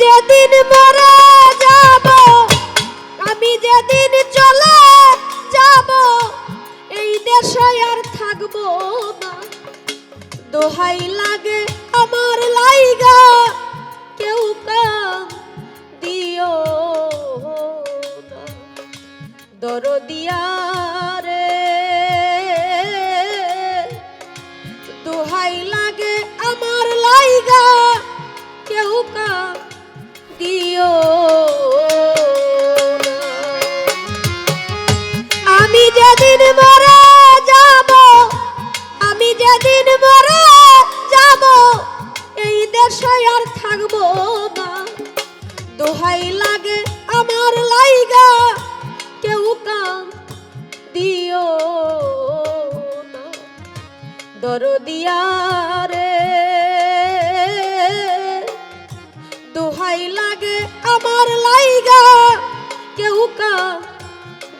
যেদিন মরে যাব, আমি যেদিন চলে যাব, এই দেশে আর থাকব না। দোহাই লাগে আমার লাইগা, কেউ কাম দিও দরদিয়া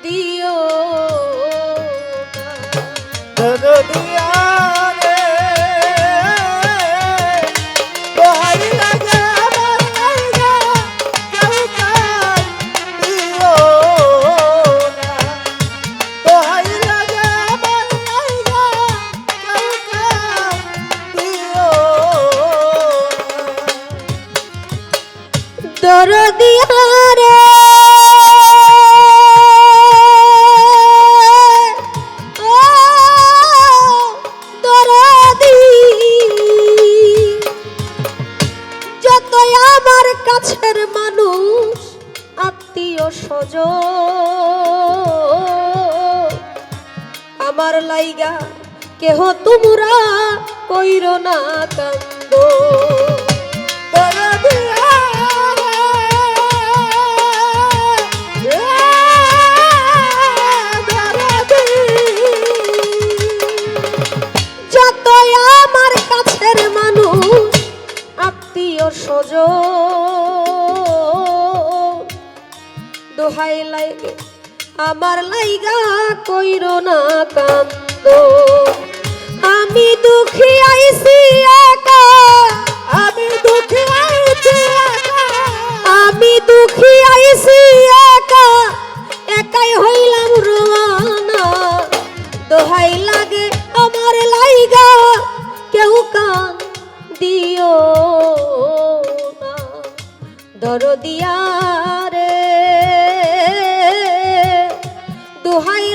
দিও না। দরদিয়া লাইগা কেহ তোমরা কইর না কান্দ। স্বজ দোহাই লাইগে আমার লাইগা কইর না কান্দ। আমি দুঃখী আইছি একা। আমি দুঃখী আইছি একা। আমি দুঃখী আইছি একা। একাই হইলাম রোয়ানা। দোহাই লাগে আমার লাইগা। কেউ কান দিও দরদিয়া রে দোহাই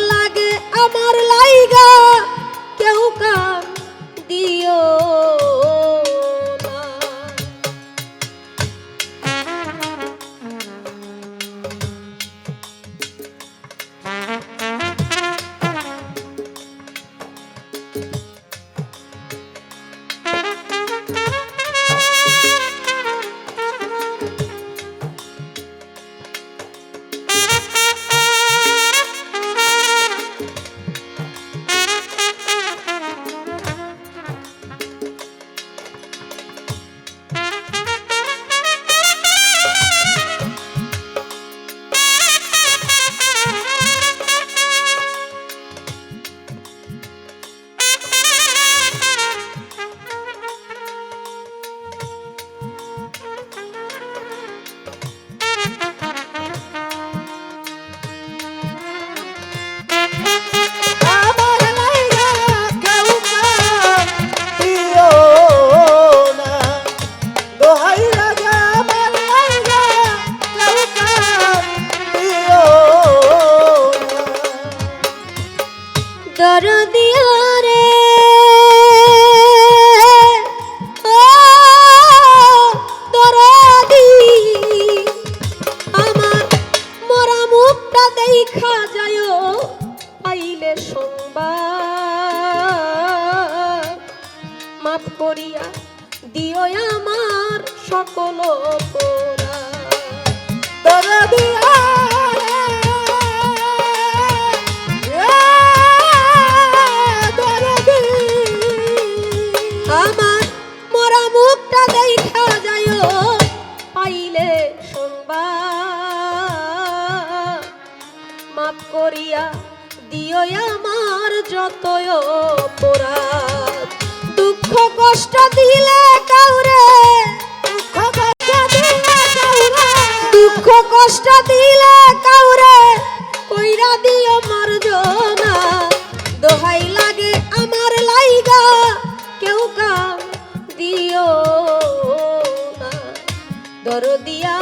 সকল অপরাধ। দরদিয়া রে দরদি আমার মরা মুখটা দেখা যায় পাইলে সংবাদ। মাফ করিয়া দিও আমার যতয় অপরাধ। দুঃখ কষ্ট দিলে কষ্ট দিলে কাউরে কইরা দিও মারজনা দোহাই লাগে আমার লাইগা, কেউ কাম দিও না। দরদিয়া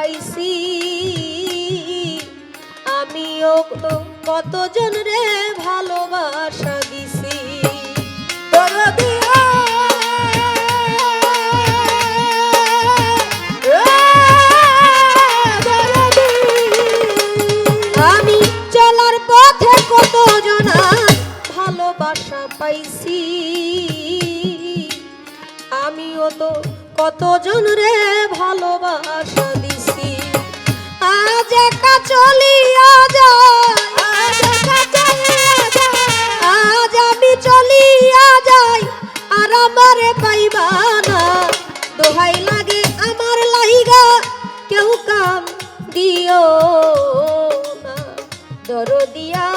পাইছি। আমিও কতজন রে ভালোবাসা দিছি। আমি চলার পথে কত ভালোবাসা পাইছি। আমিও তো কতজন রে ভালোবাসা একা চলিয়া যায়। আজ আমি চলিয়া আর আমার পাইবা না। লাগে আমার লাইগা, কেউ কাম দিও না। দরদিয়া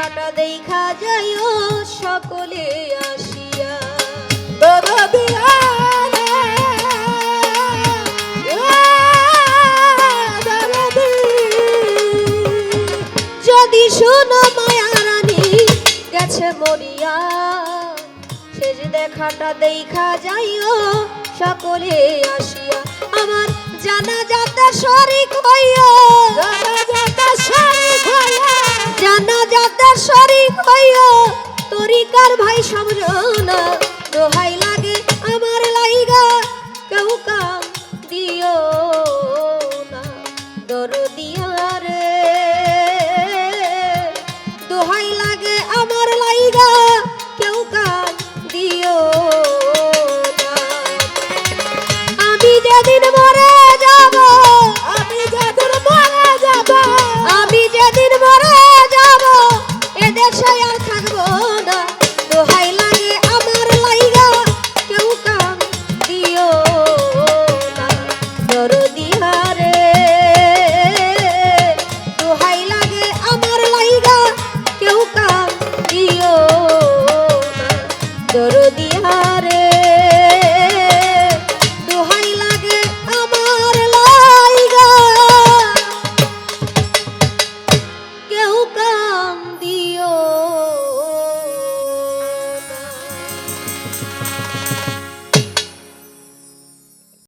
দেখাটা দেখা যাইও সকলে আসিয়া। দরদি যদি শোনো মায়া রানী গেছে মরিয়া। শেষ দেখাটা দেখা যাইও সকলে আসিয়া। আমার জানা যাতে শরিক হইও জানাজাটা শরীফ হইয়া। জানা যাতে শরীর হইও তরিকার ভাই সমঝোনা দোহাই লাগে আমার লাইগা কেউ কাম দিও। গুরু দিহারে